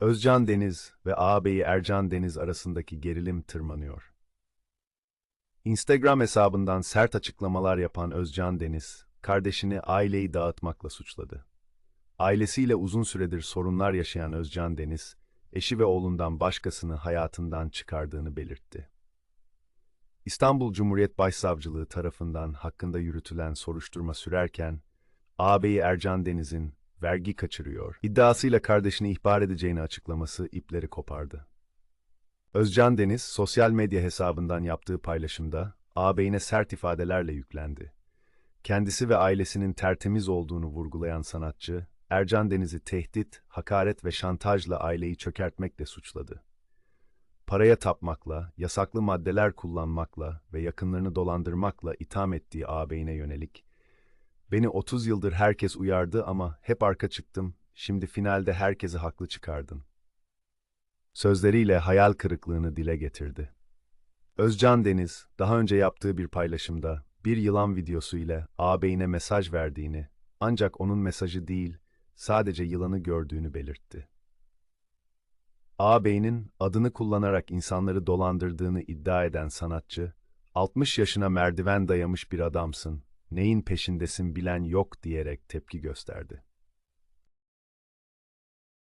Özcan Deniz ve ağabeyi Ercan Deniz arasındaki gerilim tırmanıyor. Instagram hesabından sert açıklamalar yapan Özcan Deniz, kardeşini aileyi dağıtmakla suçladı. Ailesiyle uzun süredir sorunlar yaşayan Özcan Deniz, eşi ve oğlundan başkasını hayatından çıkardığını belirtti. İstanbul Cumhuriyet Başsavcılığı tarafından hakkında yürütülen soruşturma sürerken, ağabeyi Ercan Deniz'in vergi kaçırıyor iddiasıyla kardeşini ihbar edeceğini açıklaması ipleri kopardı. Özcan Deniz, sosyal medya hesabından yaptığı paylaşımda ağabeyine sert ifadelerle yüklendi. Kendisi ve ailesinin tertemiz olduğunu vurgulayan sanatçı, Ercan Deniz'i tehdit, hakaret ve şantajla aileyi çökertmekle suçladı. Paraya tapmakla, yasaklı maddeler kullanmakla ve yakınlarını dolandırmakla itham ettiği ağabeyine yönelik, Beni 30 yıldır herkes uyardı ama hep arka çıktım, şimdi finalde herkesi haklı çıkardın. Sözleriyle hayal kırıklığını dile getirdi. Özcan Deniz, daha önce yaptığı bir paylaşımda bir yılan videosu ile ağabeyine mesaj verdiğini, ancak onun mesajı değil, sadece yılanı gördüğünü belirtti. Ağabeyinin adını kullanarak insanları dolandırdığını iddia eden sanatçı, 60 yaşına merdiven dayamış bir adamsın, neyin peşindesin bilen yok diyerek tepki gösterdi.